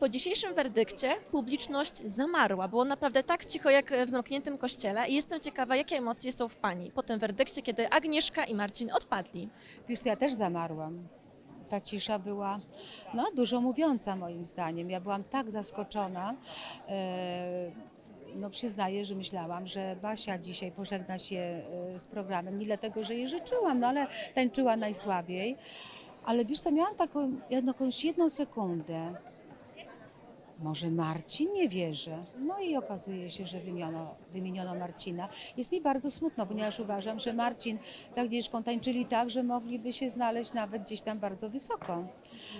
Po dzisiejszym werdykcie publiczność zamarła. Było naprawdę tak cicho jak w zamkniętym kościele i jestem ciekawa, jakie emocje są w Pani po tym werdykcie, kiedy Agnieszka i Marcin odpadli. Wiesz, ja też zamarłam. Ta cisza była no, dużo mówiąca moim zdaniem. Ja byłam tak zaskoczona. E, no przyznaję, że myślałam, że Basia dzisiaj pożegna się e, z programem. Nie dlatego, że jej życzyłam, no ale tańczyła najsłabiej. Ale wiesz co, miałam taką jakąś jedną sekundę. Może Marcin? Nie wierzę. No i okazuje się, że wymieniono, wymieniono Marcina. Jest mi bardzo smutno, ponieważ uważam, że Marcin z Agnieszką tańczyli tak, że mogliby się znaleźć nawet gdzieś tam bardzo wysoko.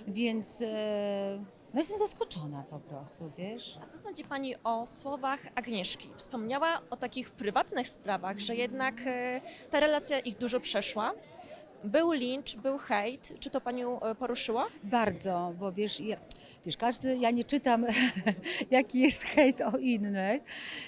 Więc e, no jestem zaskoczona po prostu, wiesz. A co sądzi Pani o słowach Agnieszki? Wspomniała o takich prywatnych sprawach, że jednak e, ta relacja ich dużo przeszła. Był lincz, był hejt. Czy to Panią e, poruszyło? Bardzo, bo wiesz, ja, wiesz, każdy, ja nie czytam, jaki jest hejt o innych,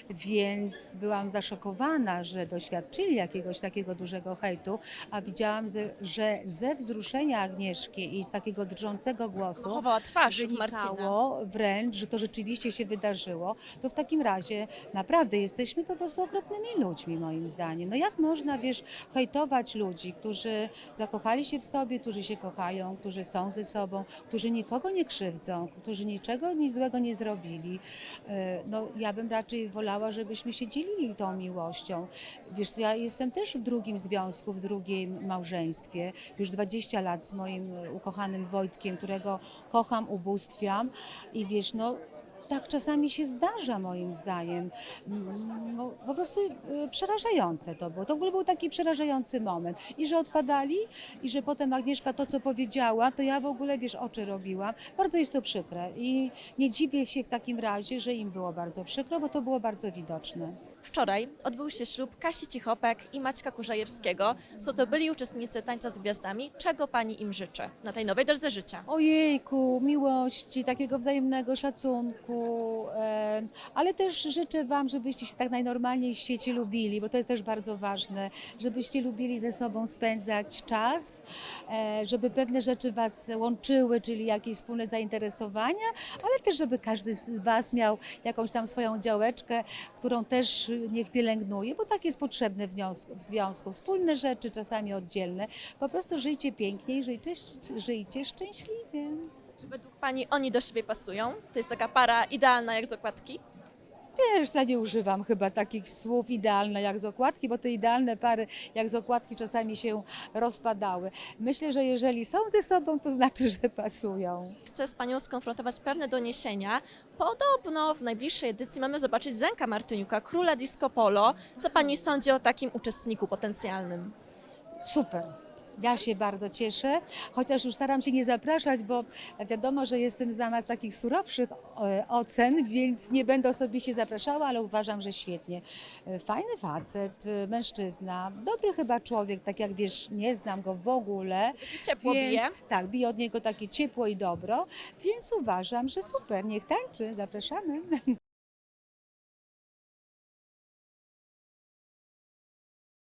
więc byłam zaszokowana, że doświadczyli jakiegoś takiego dużego hejtu, a widziałam, że, że ze wzruszenia Agnieszki i z takiego drżącego głosu Chowała twarz Marcina. wynikało wręcz, że to rzeczywiście się wydarzyło, to w takim razie naprawdę jesteśmy po prostu okropnymi ludźmi, moim zdaniem. No jak można, wiesz, hejtować ludzi, którzy zakochali się w sobie, którzy się kochają, którzy są ze sobą, którzy nikogo nie krzywdzą, którzy niczego nic złego nie zrobili. E, No ja bym raczej wolała, żebyśmy się dzielili tą miłością. Wiesz, ja jestem też w drugim związku, w drugim małżeństwie, już 20 lat z moim ukochanym Wojtkiem, którego kocham, ubóstwiam i wiesz, no tak czasami się zdarza moim zdaniem. Mm, po prostu e, przerażające to było. To w ogóle był taki przerażający moment. I że odpadali, i że potem Agnieszka to, co powiedziała, to ja w ogóle, wiesz, oczy robiłam. Bardzo jest to przykre i nie dziwię się w takim razie, że im było bardzo przykro, bo to było bardzo widoczne. Wczoraj odbył się ślub Kasi Cichopek i Maćka Kurzajewskiego. Są to byli uczestnicy Tańca z Gwiazdami. Czego Pani im życzy na tej nowej drodze życia? Ojejku, miłości, takiego wzajemnego szacunku, ale też życzę Wam, żebyście się tak najnormalniej w świecie lubili, bo to jest też bardzo ważne, żebyście lubili ze sobą spędzać czas, e, żeby pewne rzeczy Was łączyły, czyli jakieś wspólne zainteresowania, ale też, żeby każdy z Was miał jakąś tam swoją działeczkę, którą też niech pielęgnuje, bo tak jest potrzebne w związku, w związku. Wspólne rzeczy, czasami oddzielne. Po prostu żyjcie pięknie i żyjcie, żyjcie szczęśliwie. Czy według Pani oni do siebie pasują? To jest taka para idealna jak z okładki? Wiesz, ja nie używam chyba takich słów idealne jak z okładki, bo te idealne pary jak z okładki czasami się rozpadały. Myślę, że jeżeli są ze sobą, to znaczy, że pasują. Chcę z Panią skonfrontować pewne doniesienia. Podobno w najbliższej edycji mamy zobaczyć Zenka Martyniuka, króla disco polo. Co Pani sądzi o takim uczestniku potencjalnym? Super. Ja się bardzo cieszę, chociaż już staram się nie zapraszać, bo wiadomo, że jestem znana z takich surowszych e, ocen, więc nie będę osobiście zapraszała, ale uważam, że świetnie. E, Fajny facet, e, mężczyzna, dobry chyba człowiek, tak jak wiesz, nie znam go w ogóle. Ciepło więc, bije. Tak, bije od niego takie ciepło i dobro, więc uważam, że super, niech tańczy, zapraszamy.